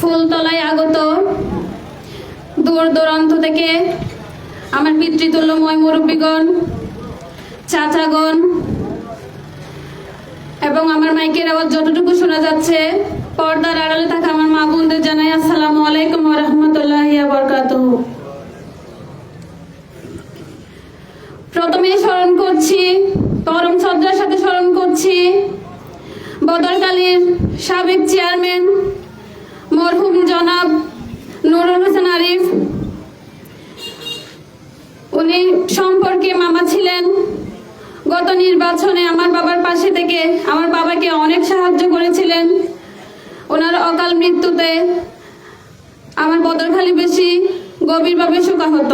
ফুলতলায় আগত দূর দূরান্ত থেকে আমার পিতৃতুল্যময় মুরব্বীগণ, চাচাগণ এবং আমার মাইকের আওয়াজ যতটুকু শোনা যাচ্ছে, পর্দার আড়ালে থাকা আমার মা বোনদের জানাই আসসালামু আলাইকুম রহমতুল্লাহ বরকাত প্রথমেই স্মরণ করছি পরম শ্রদ্ধার সাথে স্মরণ করছি। বদরকালীর সাবেক চেয়ারম্যান মরহুম জনাব নুরুল হোসেন আরিফ, উনি সম্পর্কে মামা ছিলেন। গত নির্বাচনে আমার বাবার পাশে থেকে আমার বাবাকে অনেক সাহায্য করেছিলেন। ওনার অকাল মৃত্যুতে আমার বদরখালি বেশি গভীরভাবে শোকাহত।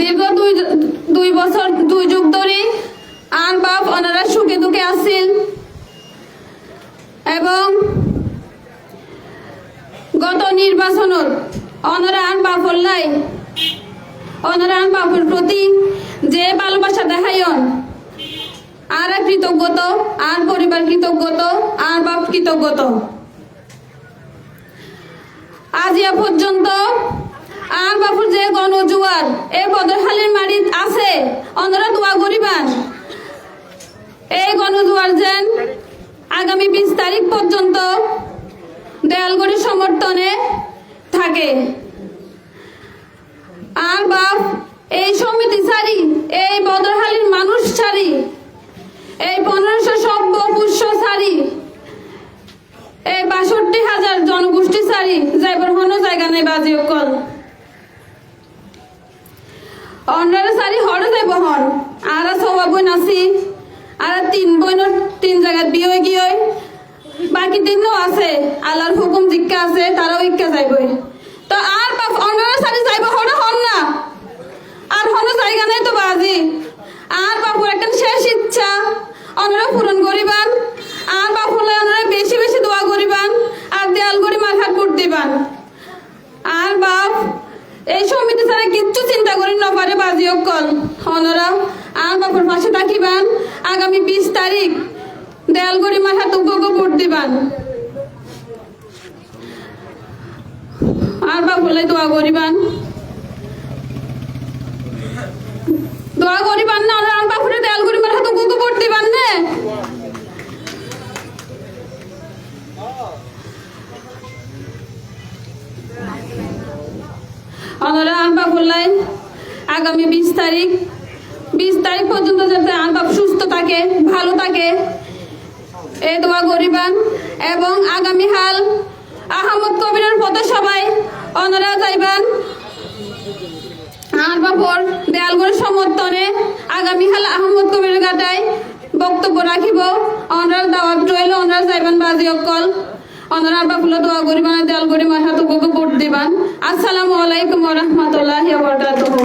দীর্ঘ দুই দুই বছর দুই যুগ ধরে আর বাপ ওনারা সুখে দুঃখে আসিল এবং গত নির্বাচনত ওনারা আন বাপল্লাই ওনারা আন বাপুর প্রতি যে ভালোবাসা দেখাইন, আর কৃতজ্ঞত, আর পরিবার কৃতজ্ঞত, আর বাপ কৃতজ্ঞত। আজিয়া পর্যন্ত আর বাপুর যে গণজুয়ার এই বদরখালীর মাটিত আছে। ওনারা দোয়া করিবান এই গণজুয়ার যেন আগামী বিশ তারিখ পর্যন্ত দেয়ালগড়ির সমর্থনে থাকে। আর বাপ, এই সমিতি ছাড়ি এই বদরহালির মানুষ ছাড়ি এই পনেরোশো সভ্য পুষ্য ছাড়ি এই বাষট্টি হাজার জনগোষ্ঠী ছাড়ি যাইবার কোনো জায়গা নেই বাজি অকল। অন্যান্য সারি হরে যাইব হন আর সবা বোন আছি আর তিন বইনের তিন জায়গাত বিয়ে গিয়ে বাকি দিনও আছে, আল্লাহর হুকুম জিজ্ঞা আছে, তারাও ইক্কা যাইবই তো আর বাপ অন্যান্য সারি যাইব হরে হন না আর হনো জায়গা নেই তো বাজি আর বাপুর একটা শেষ ইচ্ছা অনারা পূরণ করিবান আর বাপুলে অনারা বেশি বেশি দোয়া করিবান আর দেয়াল গড়ি মাথার বুট দিবান আর বাপ এই সমিতি ছাড়া কিচ্ছু চিন্তা করি বাজি অনরা আর বাপুর পাশে থাকিবান। আগামী বিশ তারিখ দেয়ালগড়ি মাথা তুকো ভোট দিবান। আর বাপুলে দোয়া করিবান। দোয়া করিবান না আর বাপুরে দেয়ালগড়ি মাথা তুকো ভোট দিবান না ওনারা আনবাব বললেন আগামী বিশ তারিখ বিশ তারিখ পর্যন্ত যাতে আনবাব সুস্থ থাকে, ভালো থাকে। এ দোয়া করিবান এবং আগামী হাল আহমদ কবিরের পথে সবাই ওনারা যাইবান আর বাপর দেয়ালগড় সমর্থনে আগামী হাল আহমদ কবিরের গাটায় বক্তব্য রাখিব। অনরার দাওয়াত রইল, অনরা যাইবান বাজি অকল অনরা বাপুলা দোয়া করিবান দেয়ালগড়ি মাথা তো ভোট দিবান আসসালামু আলাইকুম রাহমাতুল্লাহি বারাকাতুহু।